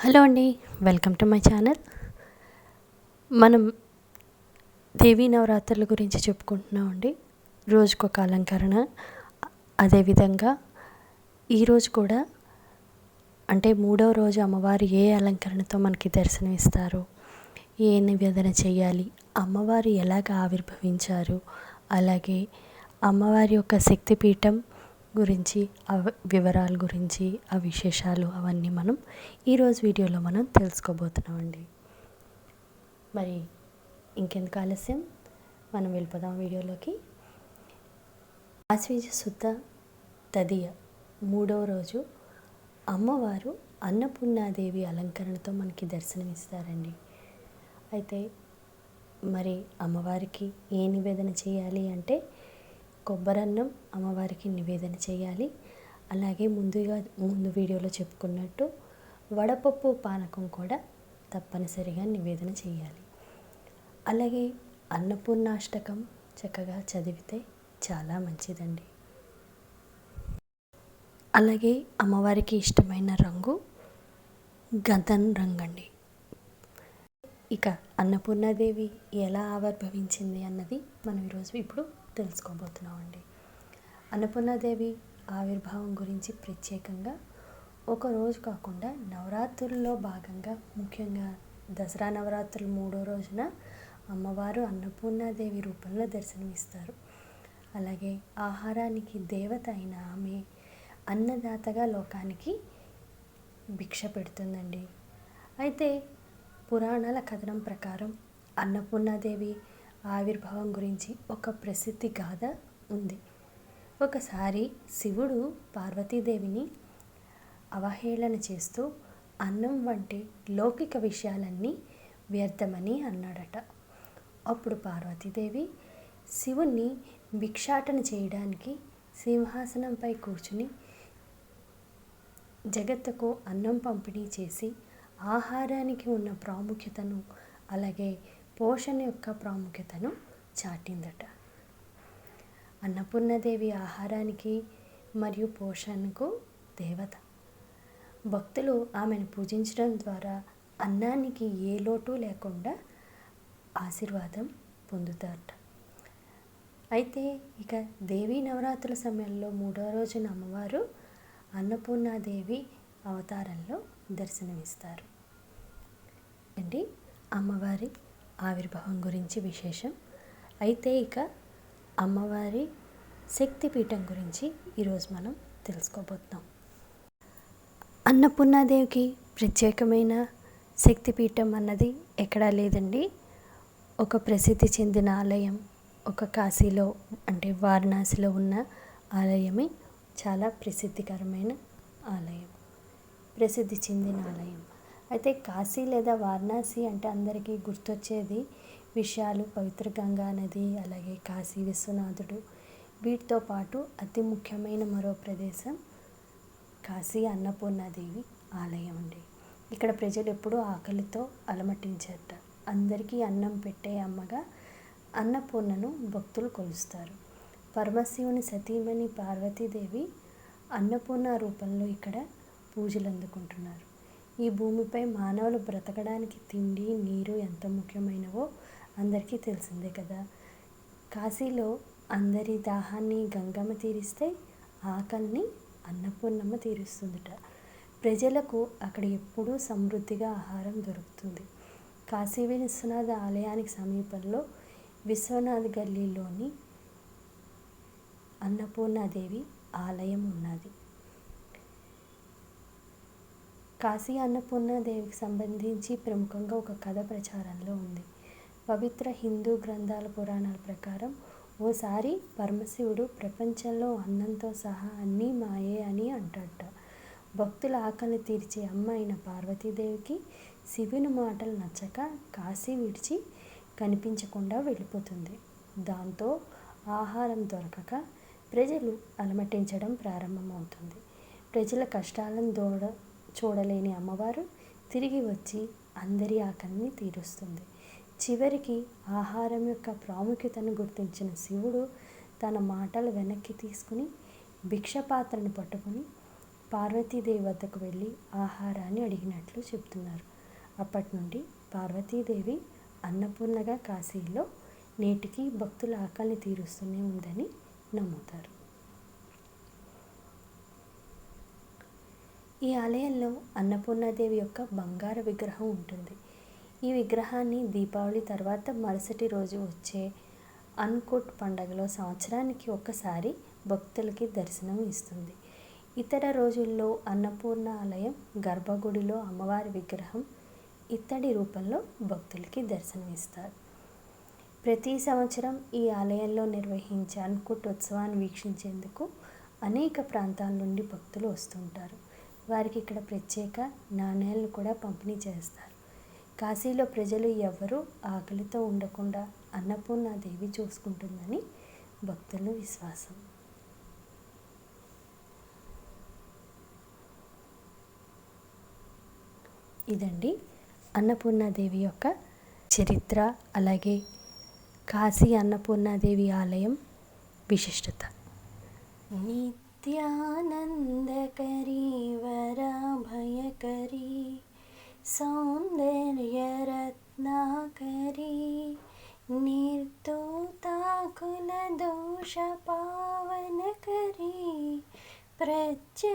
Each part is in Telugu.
హలో అండి వెల్కమ్ టు మై ఛానల్. మనం దేవీ నవరాత్రుల గురించి చెప్పుకుంటున్నామండి రోజుకొక అలంకరణ అదేవిధంగా ఈరోజు కూడా అంటే మూడవ రోజు అమ్మవారు ఏ అలంకరణతో మనకి దర్శనం ఇస్తారు ఏ నివేదన చేయాలి అమ్మవారు ఎలాగ ఆవిర్భవించారు అలాగే అమ్మవారి యొక్క శక్తిపీఠం గురించి ఆ వివరాల గురించి ఆ విశేషాలు అవన్నీ మనం ఈరోజు వీడియోలో మనం తెలుసుకోబోతున్నామండి. మరి ఇంకెందుకు ఆలస్యం? మనం వెళ్ళిపోదాం వీడియోలోకి. ఆశ్వీజ శుద్ధ తదియ మూడవ రోజు అమ్మవారు అన్నపూర్ణాదేవి అలంకరణతో మనకి దర్శనమిస్తారండి. అయితే మరి అమ్మవారికి ఏ నివేదన చేయాలి అంటే కొబ్బరన్నం అమ్మవారికి నివేదన చేయాలి. అలాగే ముందుగా ముందు వీడియోలో చెప్పుకున్నట్టు వడపప్పు పానకం కూడా తప్పనిసరిగా నివేదన చేయాలి. అలాగే అన్నపూర్ణాష్టకం చక్కగా చదివితే చాలా మంచిదండి. అలాగే అమ్మవారికి ఇష్టమైన రంగు గంధం రంగు అండి ఇక అన్నపూర్ణాదేవి ఎలా ఆవిర్భవించింది అన్నది మనం ఈరోజు ఇప్పుడు తెలుసుకోబోతున్నామండి. అన్నపూర్ణాదేవి ఆవిర్భావం గురించి ప్రత్యేకంగా ఒక రోజు కాకుండా నవరాత్రుల్లో భాగంగా ముఖ్యంగా దసరా నవరాత్రులు మూడో రోజున అమ్మవారు అన్నపూర్ణాదేవి రూపంలో దర్శనమిస్తారు. అలాగే ఆహారానికి దేవత అయిన ఆమె అన్నదాతగా లోకానికి భిక్ష పెడుతుందండి. అయితే పురాణాల కథనం ప్రకారం అన్నపూర్ణాదేవి ఆవిర్భావం గురించి ఒక ప్రసిద్ధి గాథ ఉంది. ఒకసారి శివుడు పార్వతీదేవిని అవహేళన చేస్తూ అన్నం వంటి లౌకిక విషయాలన్నీ వ్యర్థమని అన్నాడట. అప్పుడు పార్వతీదేవి శివుణ్ణి భిక్షాటన చేయడానికి సింహాసనంపై కూర్చుని జగత్తుకు అన్నం పంపిణీ చేసి ఆహారానికి ఉన్న ప్రాముఖ్యతను అలాగే పోషణ యొక్క ప్రాముఖ్యతను చాటిందట. అన్నపూర్ణదేవి ఆహారానికి మరియు పోషణకు దేవత. భక్తులు ఆమెను పూజించడం ద్వారా అన్నానికి ఏ లోటు లేకుండా ఆశీర్వాదం పొందుతారట. అయితే ఇక దేవీ నవరాత్రుల సమయంలో మూడో రోజున అమ్మవారు అన్నపూర్ణాదేవి అవతారంలో దర్శనమిస్తారు. అండి అమ్మవారి ఆవిర్భావం గురించి విశేషం. అయితే ఇక అమ్మవారి శక్తిపీఠం గురించి ఈరోజు మనం తెలుసుకోబోతున్నాం. అన్నపూర్ణాదేవికి ప్రత్యేకమైన శక్తిపీఠం అన్నది ఎక్కడా లేదండి. ఒక ప్రసిద్ధి చెందిన ఆలయం ఒక కాశీలో అంటే వారణాసిలో ఉన్న ఆలయమే చాలా ప్రసిద్ధికరమైన ఆలయం. ప్రసిద్ధి చెందిన ఆలయం. అయితే కాశీ లేదా వారణాసి అంటే అందరికీ గుర్తొచ్చేది విషయాలు. పవిత్ర గంగా నది అలాగే కాశీ విశ్వనాథుడు. వీటితో పాటు అతి ముఖ్యమైన మరో ప్రదేశం కాశీ అన్నపూర్ణాదేవి ఆలయం అండి. ఇక్కడ ప్రజలు ఎప్పుడూ ఆకలితో అలమటించారట అందరికీ అన్నం పెట్టే అమ్మగా అన్నపూర్ణను భక్తులు కొలుస్తారు. పరమశివుని సతీమణి పార్వతీదేవి అన్నపూర్ణ రూపంలో ఇక్కడ పూజలు అందుకుంటున్నారు. ఈ భూమిపై మానవులు బ్రతకడానికి తిండి నీరు ఎంత ముఖ్యమైనవో అందరికీ తెలిసిందే కదా. కాశీలో అందరి దాహాన్ని గంగమ్మ తీరిస్తే ఆకలిని అన్నపూర్ణమ్మ తీరుస్తుందట. ప్రజలకు అక్కడ ఎప్పుడూ సమృద్ధిగా ఆహారం దొరుకుతుంది. కాశీ విశ్వనాథ ఆలయానికి సమీపంలో విశ్వనాథ్ గల్లీలోని అన్నపూర్ణాదేవి ఆలయం ఉన్నది. కాశీ అన్నపూర్ణాదేవికి సంబంధించి ప్రముఖంగా ఒక కథ ప్రచారంలో ఉంది. పవిత్ర హిందూ గ్రంథాల పురాణాల ప్రకారం ఓసారి పరమశివుడు ప్రపంచంలో అన్నంతో సహా అన్నీ మాయే అని అంటాడట భక్తుల ఆకలి తీర్చే అమ్మ అయిన పార్వతీదేవికి శివుని మాటలు నచ్చక కాశీ విడిచి కనిపించకుండా వెళ్ళిపోతుంది. దాంతో ఆహారం దొరకక ప్రజలు అలమటించడం ప్రారంభమవుతుంది. ప్రజల కష్టాలను దూడ చూడలేని అమ్మవారు తిరిగి వచ్చి అందరి ఆకలిని తీరుస్తుంది. చివరికి ఆహారం యొక్క ప్రాముఖ్యతను గుర్తించిన శివుడు తన మాటలు వెనక్కి తీసుకుని భిక్షపాత్రను పట్టుకుని పార్వతీదేవి వద్దకు వెళ్ళి ఆహారాన్ని అడిగినట్లు చెప్తున్నారు. అప్పటి నుండి పార్వతీదేవి అన్నపూర్ణగా కాశీలో నేటికి భక్తుల ఆకలిని తీరుస్తూనే ఉందని నమ్ముతారు. ఈ ఆలయంలో అన్నపూర్ణాదేవి యొక్క బంగారు విగ్రహం ఉంటుంది. ఈ విగ్రహాన్ని దీపావళి తర్వాత మరుసటి రోజు వచ్చే అన్కుట్ పండగలో సంవత్సరానికి ఒక్కసారి భక్తులకి దర్శనం ఇస్తుంది. ఇతర రోజుల్లో అన్నపూర్ణ ఆలయం గర్భగుడిలో అమ్మవారి విగ్రహం ఇత్తడి రూపంలో భక్తులకి దర్శనమిస్తారు. ప్రతి సంవత్సరం ఈ ఆలయంలో నిర్వహించే అన్కుట్ ఉత్సవాన్ని వీక్షించేందుకు అనేక ప్రాంతాల నుండి భక్తులు వస్తుంటారు. వారికి ఇక్కడ ప్రత్యేక నాణ్యాలను కూడా పంపిణీ చేస్తారు. కాశీలో ప్రజలు ఎవరూ ఆకలితో ఉండకుండా అన్నపూర్ణాదేవి చూసుకుంటుందని భక్తుల విశ్వాసం. ఇదండి అన్నపూర్ణాదేవి యొక్క చరిత్ర అలాగే కాశీ అన్నపూర్ణాదేవి ఆలయం విశిష్టత. नित्यानन्दकरी वराभयकरी सौन्दर्यरत्नाकरी निर्दोताकुलदोषपावनकरी प्रत्यक्षमाहेश्वरी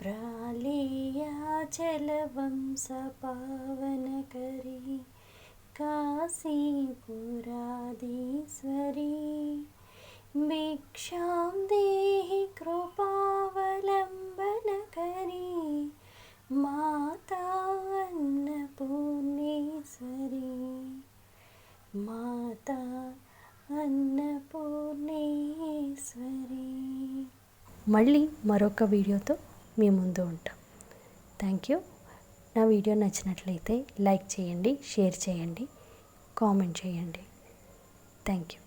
प्रालेयाचलवंशपावनकरी काशीपुराधीश्वरी भिक्षां देहि कृपावलम्बनकरी माता अन्नपूर्णेश्वरी మాతా అన్నపూర్ణేశ్వరి మళ్ళీ మరొక వీడియోతో మీ ముందు ఉంటాం థ్యాంక్ యూ నా వీడియో నచ్చినట్లయితే లైక్ చేయండి షేర్ చేయండి కామెంట్ చేయండి థ్యాంక్ యూ